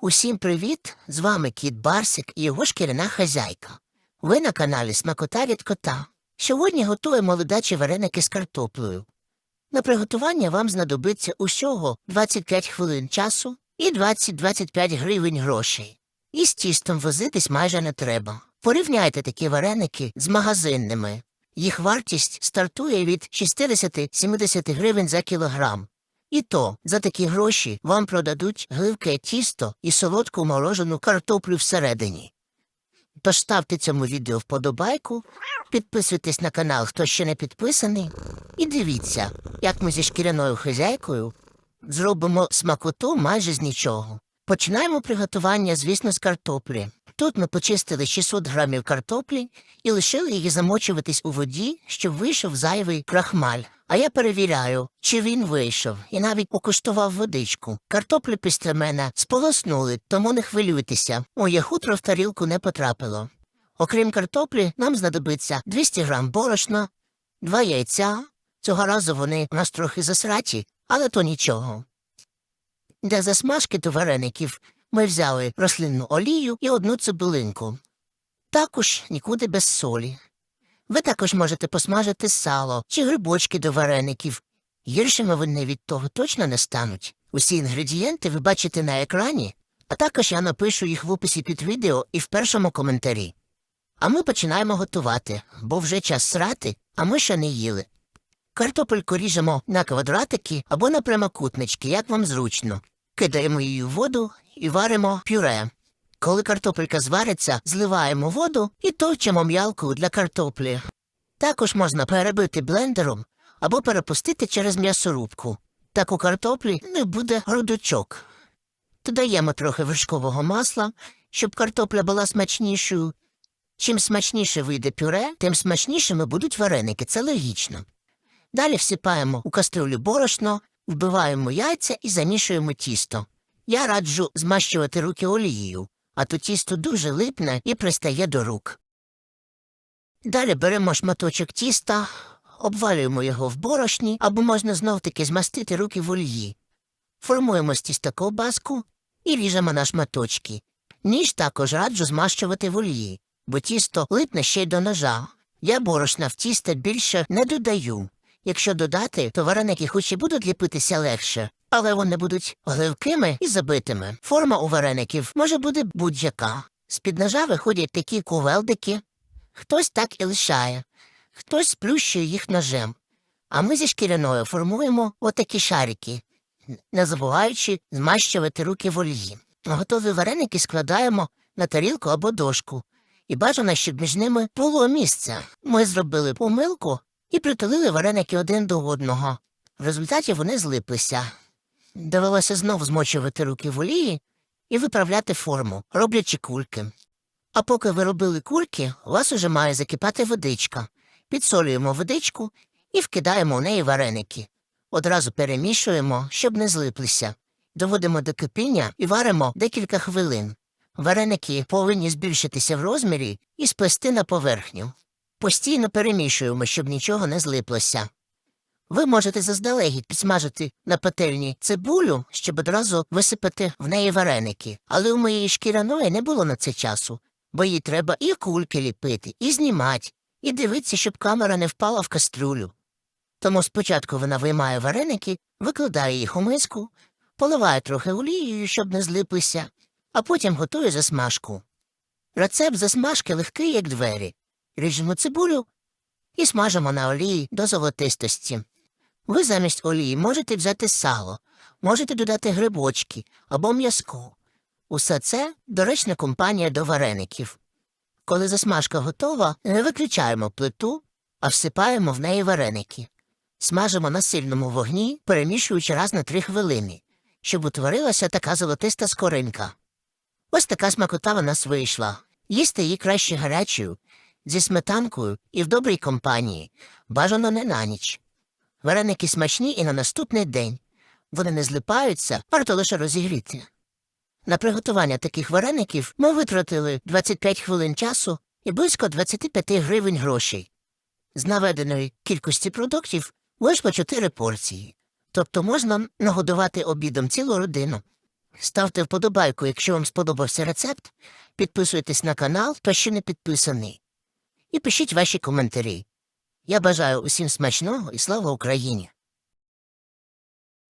Усім привіт! З вами кіт Барсик і його шкіряна хазяйка. Ви на каналі Смакота від кота. Сьогодні готуємо ледачі вареники з картоплею. На приготування вам знадобиться усього 25 хвилин часу і 20-25 гривень грошей. І з тістом возитись майже не треба. Порівняйте такі вареники з магазинними. Їх вартість стартує від 60-70 гривень за кілограм. І то за такі гроші вам продадуть гливке тісто і солодку морожену картоплю всередині. Тож ставте цьому відео вподобайку, підписуйтесь на канал, хто ще не підписаний, і дивіться, як ми зі шкіряною хазяйкою зробимо смакоту майже з нічого. Починаємо приготування, звісно, з картоплі. Тут ми почистили 600 грамів картоплі і лишили її замочуватись у воді, щоб вийшов зайвий крахмаль. А я перевіряю, чи він вийшов, і навіть покуштував водичку. Картоплю після мене сполоснули, тому не хвилюйтеся. Моє хутро в тарілку не потрапило. Окрім картоплі, нам знадобиться 200 грам борошна, два яйця. Цього разу вони у нас трохи засраті, але то нічого. Для засмажки до вареників ми взяли рослинну олію і одну цибулинку. Також нікуди без солі. Ви також можете посмажити сало чи грибочки до вареників. Гіршими вони від того точно не стануть. Усі інгредієнти ви бачите на екрані, а також я напишу їх в описі під відео і в першому коментарі. А ми починаємо готувати, бо вже час срати, а ми ще не їли. Картопельку ріжемо на квадратики або на прямокутнички, як вам зручно. Кидаємо її в воду і варимо пюре. Коли картопелька звариться, зливаємо воду і товчемо м'ялку для картоплі. Також можна перебити блендером або перепустити через м'ясорубку. Так у картоплі не буде грудочок. Додаємо трохи вершкового масла, щоб картопля була смачнішою. Чим смачніше вийде пюре, тим смачнішими будуть вареники, це логічно. Далі всипаємо у кастрюлю борошно, вбиваємо яйця і замішуємо тісто. Я раджу змащувати руки олією, а то тісто дуже липне і пристає до рук. Далі беремо шматочок тіста, обвалюємо його в борошні або можна знов таки змастити руки в олії. Формуємо з тіста ковбаску і ріжемо на шматочки. Ніж також раджу змащувати в олії, бо тісто липне ще й до ножа. Я борошна в тісто більше не додаю. Якщо додати, то вареники хоч і будуть ліпитися легше, але вони будуть гливкими і забитими. Форма у вареників може бути будь-яка. З-під ножа виходять такі кувелдики. Хтось так і лишає, хтось сплющує їх ножем. А ми зі шкіряною формуємо отакі шарики, не забуваючи змащувати руки в олії. Готові вареники складаємо на тарілку або дошку. І бажано, щоб між ними було місце. Ми зробили помилку і притулили вареники один до одного. В результаті вони злиплися. Довелося знов змочувати руки в олії і виправляти форму, роблячи кульки. А поки ви робили кульки, у вас уже має закипати водичка. Підсолюємо водичку і вкидаємо в неї вареники. Одразу перемішуємо, щоб не злиплися. Доводимо до кипіння і варимо декілька хвилин. Вареники повинні збільшитися в розмірі і сплести на поверхню. Постійно перемішуємо, щоб нічого не злиплося. Ви можете заздалегідь підсмажити на пательні цибулю, щоб одразу висипати в неї вареники, але у моєї шкіряної не було на це часу, бо їй треба і кульки ліпити, і знімати, і дивитися, щоб камера не впала в кастрюлю. Тому спочатку вона виймає вареники, викладає їх у миску, поливає трохи олією, щоб не злиплися, а потім готує засмажку. Рецепт засмажки легкий, як двері. Ріжемо цибулю і смажимо на олії до золотистості. Ви замість олії можете взяти сало, можете додати грибочки або м'язку. Усе це доречна компанія до вареників. Коли засмажка готова, не виключаємо плиту, а всипаємо в неї вареники. Смажимо на сильному вогні, перемішуючи раз на три хвилини, щоб утворилася така золотиста скоринка. Ось така смакота в нас вийшла. Їсти її краще гарячою, зі сметанкою і в добрій компанії, бажано не на ніч. Вареники смачні і на наступний день. Вони не злипаються, варто лише розігріти. На приготування таких вареників ми витратили 25 хвилин часу і близько 25 гривень грошей. З наведеної кількості продуктів вийшло 4 порції. Тобто можна нагодувати обідом цілу родину. ставте вподобайку, якщо вам сподобався рецепт, підписуйтесь на канал, хто ще не підписаний. І пишіть ваші коментарі. Я бажаю усім смачного і слава Україні!